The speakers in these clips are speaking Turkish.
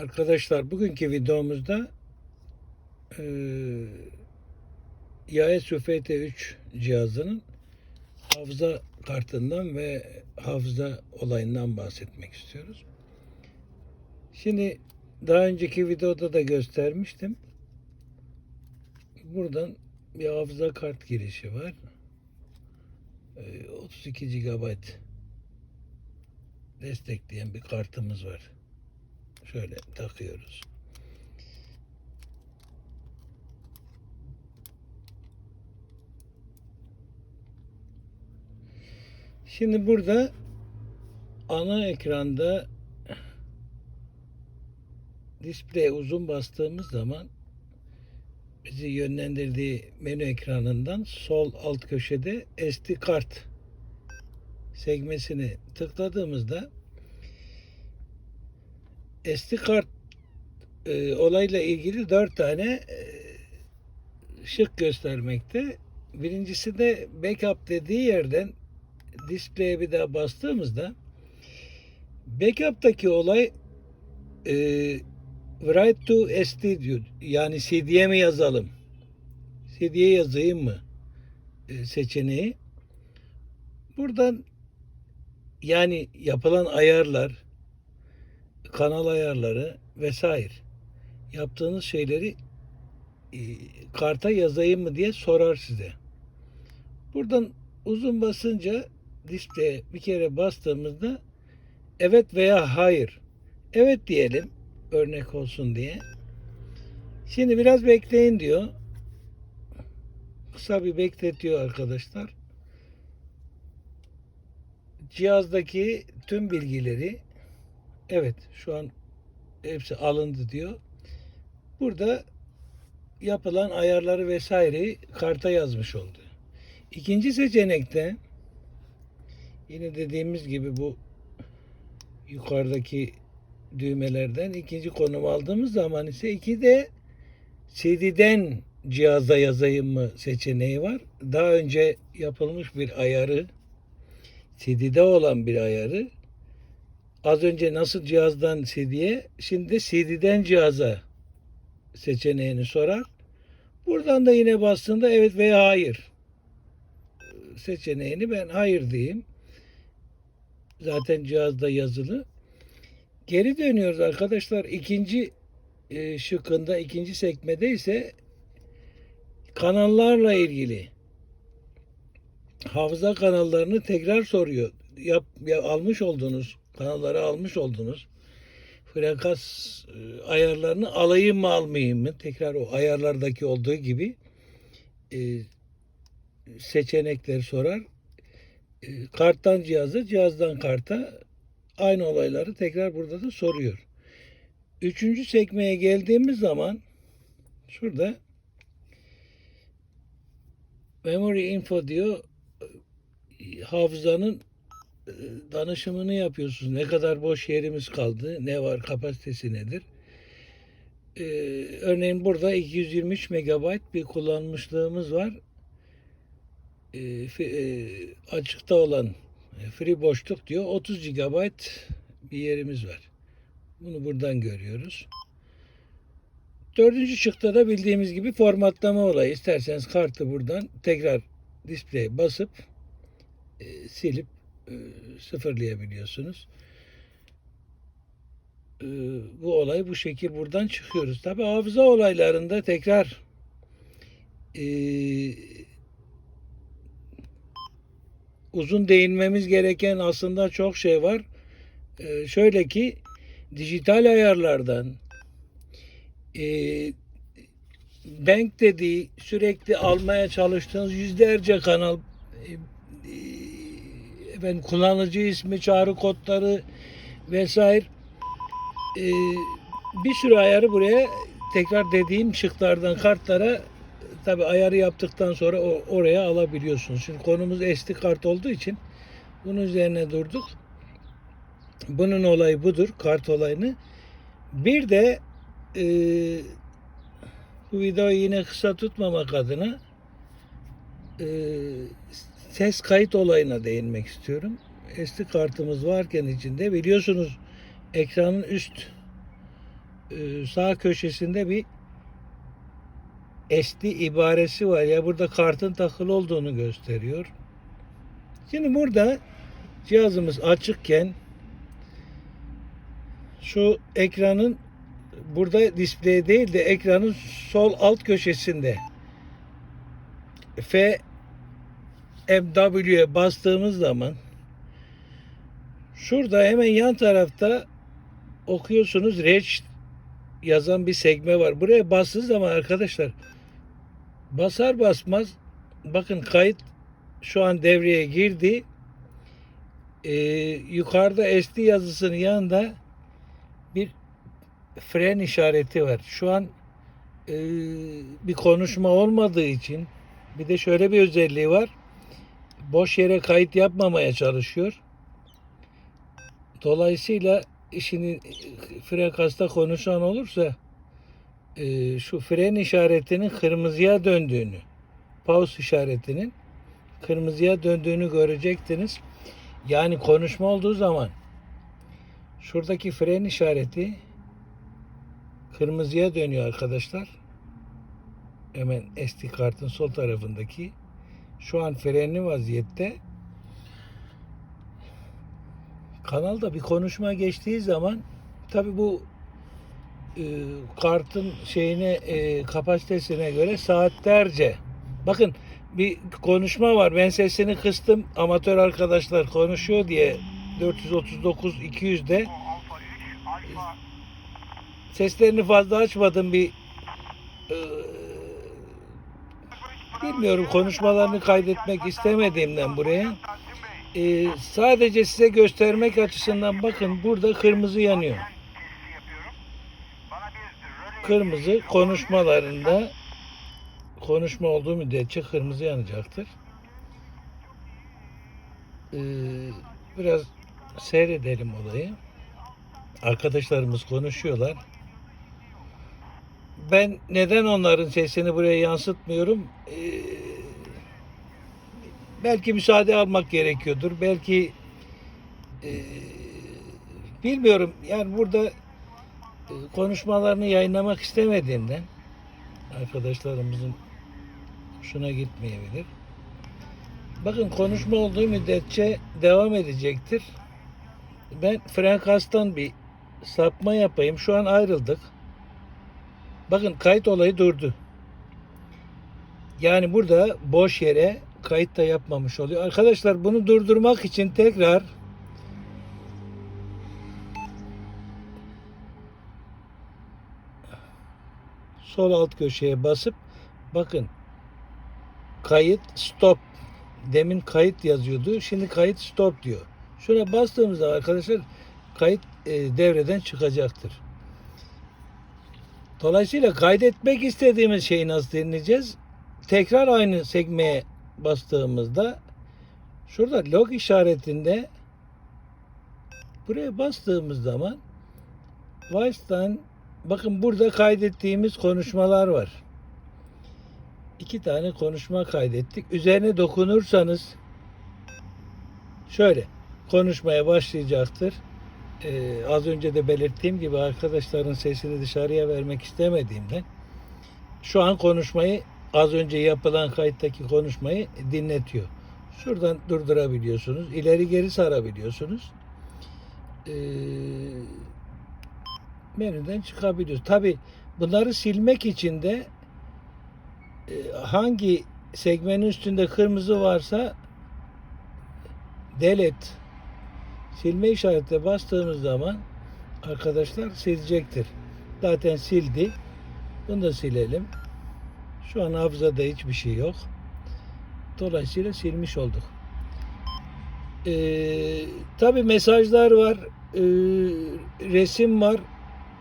Arkadaşlar bugünkü videomuzda e, Yaes UFT3 cihazının hafıza kartından ve hafıza olayından bahsetmek istiyoruz. Şimdi daha önceki videoda da göstermiştim. Buradan bir hafıza kart girişi var. E, 32 GB destekleyen bir kartımız var. Şöyle takıyoruz. Şimdi burada ana ekranda display uzun bastığımız zaman bizi yönlendirdiği menü ekranından sol alt köşede SD kart sekmesini tıkladığımızda SD kart e, olayla ilgili dört tane e, şık göstermekte. Birincisi de backup dediği yerden display'e bir daha bastığımızda backup'taki olay e, write to SD diyor. Yani CD'ye mi yazalım? CD'ye yazayım mı? E, seçeneği. Buradan yani yapılan ayarlar, kanal ayarları vesaire yaptığınız şeyleri e, karta yazayım mı diye sorar size. Buradan uzun basınca listeye bir kere bastığımızda evet veya hayır. Evet diyelim örnek olsun diye. Şimdi biraz bekleyin diyor. Kısa bir bekletiyor arkadaşlar. Cihazdaki tüm bilgileri evet şu an hepsi alındı diyor. Burada yapılan ayarları vesaireyi karta yazmış oldu. İkinci seçenekte yine dediğimiz gibi bu yukarıdaki düğmelerden ikinci konum aldığımız zaman ise iki de CD'den cihaza yazayım mı seçeneği var. Daha önce yapılmış bir ayarı CD'de olan bir ayarı az önce nasıl cihazdan CD'ye şimdi de CD'den cihaza seçeneğini sorar. Buradan da yine bastığında evet veya hayır seçeneğini ben hayır diyeyim. Zaten cihazda yazılı. Geri dönüyoruz arkadaşlar. İkinci e, şıkkında, ikinci sekmede ise kanallarla ilgili hafıza kanallarını tekrar soruyor. Yap, ya, almış olduğunuz kanalları almış olduğunuz frekans e, ayarlarını alayım mı almayayım mı? Tekrar o ayarlardaki olduğu gibi e, seçenekleri sorar. E, karttan cihaza, cihazdan karta aynı olayları tekrar burada da soruyor. Üçüncü sekmeye geldiğimiz zaman şurada memory info diyor hafızanın e, danışımını yapıyorsunuz. Ne kadar boş yerimiz kaldı, ne var, kapasitesi nedir? Ee, örneğin burada 223 MB bir kullanmışlığımız var. Ee, e, açıkta olan e, free boşluk diyor. 30 GB bir yerimiz var. Bunu buradan görüyoruz. Dördüncü şıkta da bildiğimiz gibi formatlama olayı. İsterseniz kartı buradan tekrar display basıp e, silip sıfırlayabiliyorsunuz. E, bu olay bu şekil buradan çıkıyoruz. Tabi hafıza olaylarında tekrar e, uzun değinmemiz gereken aslında çok şey var. E, şöyle ki dijital ayarlardan e, bank dediği sürekli almaya çalıştığınız yüzlerce kanal e, e, efendim kullanıcı ismi, çağrı kodları vesaire e, bir sürü ayarı buraya tekrar dediğim şıklardan kartlara tabi ayarı yaptıktan sonra o, oraya alabiliyorsunuz. Şimdi konumuz SD kart olduğu için bunun üzerine durduk. Bunun olayı budur, kart olayını. Bir de e, bu videoyu yine kısa tutmamak adına e, ses kayıt olayına değinmek istiyorum. SD kartımız varken içinde biliyorsunuz ekranın üst e, sağ köşesinde bir SD ibaresi var. Ya burada kartın takılı olduğunu gösteriyor. Şimdi burada cihazımız açıkken şu ekranın burada display değil de ekranın sol alt köşesinde F MW'ye bastığımız zaman şurada hemen yan tarafta okuyorsunuz reç yazan bir sekme var. Buraya bastığı zaman arkadaşlar basar basmaz bakın kayıt şu an devreye girdi. Ee, yukarıda SD yazısının yanında bir fren işareti var. Şu an e, bir konuşma olmadığı için bir de şöyle bir özelliği var. Boş yere kayıt yapmamaya çalışıyor. Dolayısıyla işini frekansta konuşan olursa e, şu fren işaretinin kırmızıya döndüğünü, pause işaretinin kırmızıya döndüğünü görecektiniz. Yani konuşma olduğu zaman şuradaki fren işareti kırmızıya dönüyor arkadaşlar. Hemen SD kartın sol tarafındaki şu an frenli vaziyette. Kanalda bir konuşma geçtiği zaman tabi bu e, kartın şeyine e, kapasitesine göre saatlerce bakın bir konuşma var. Ben sesini kıstım. Amatör arkadaşlar konuşuyor diye 439 200'de seslerini fazla açmadım bir e, bilmiyorum konuşmalarını kaydetmek istemediğimden buraya e, sadece size göstermek açısından bakın burada kırmızı yanıyor. Kırmızı konuşmalarında konuşma olduğu müddetçe kırmızı yanacaktır. Ee, biraz seyredelim olayı. Arkadaşlarımız konuşuyorlar. Ben neden onların sesini buraya yansıtmıyorum? Ee, belki müsaade almak gerekiyordur. Belki e, bilmiyorum. Yani burada e, konuşmalarını yayınlamak istemediğimden arkadaşlarımızın hoşuna gitmeyebilir. Bakın konuşma olduğu müddetçe devam edecektir. Ben frekanstan bir sapma yapayım. Şu an ayrıldık. Bakın kayıt olayı durdu. Yani burada boş yere kayıt da yapmamış oluyor. Arkadaşlar bunu durdurmak için tekrar sol alt köşeye basıp bakın kayıt stop demin kayıt yazıyordu şimdi kayıt stop diyor şuna bastığımızda arkadaşlar kayıt e, devreden çıkacaktır dolayısıyla kaydetmek istediğimiz şeyi nasıl dinleyeceğiz tekrar aynı sekmeye bastığımızda şurada log işaretinde buraya bastığımız zaman Weiss'tan bakın burada kaydettiğimiz konuşmalar var. İki tane konuşma kaydettik. Üzerine dokunursanız şöyle konuşmaya başlayacaktır. Ee, az önce de belirttiğim gibi arkadaşların sesini dışarıya vermek istemediğimden şu an konuşmayı az önce yapılan kayıttaki konuşmayı dinletiyor. Şuradan durdurabiliyorsunuz. ileri geri sarabiliyorsunuz. Ee, menüden çıkabiliyoruz. Tabi bunları silmek için de e, hangi segmenin üstünde kırmızı varsa delete silme işaretine bastığımız zaman arkadaşlar silecektir. Zaten sildi. Bunu da silelim. Şu an hafızada hiçbir şey yok. Dolayısıyla silmiş olduk. Ee, Tabi mesajlar var, ee, resim var.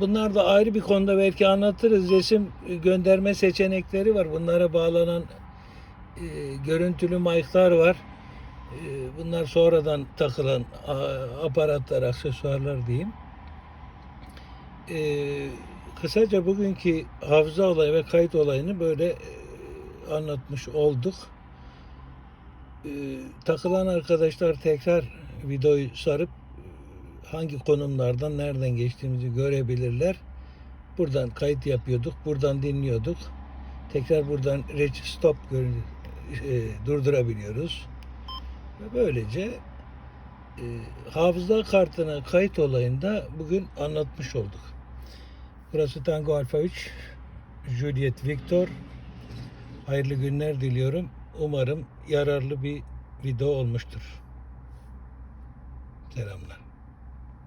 Bunlar da ayrı bir konuda belki anlatırız. Resim gönderme seçenekleri var. Bunlara bağlanan e, görüntülü mic'lar var. E, bunlar sonradan takılan aparatlar, aksesuarlar diyeyim. E, kısaca bugünkü hafıza olayı ve kayıt olayını böyle e, anlatmış olduk. E, takılan arkadaşlar tekrar videoyu sarıp hangi konumlardan nereden geçtiğimizi görebilirler. Buradan kayıt yapıyorduk. Buradan dinliyorduk. Tekrar buradan reç stop e, durdurabiliyoruz. Ve böylece e, hafıza kartına kayıt olayında bugün anlatmış olduk. Burası Tango Alfa 3 Juliet Victor. Hayırlı günler diliyorum. Umarım yararlı bir video olmuştur. Selamlar.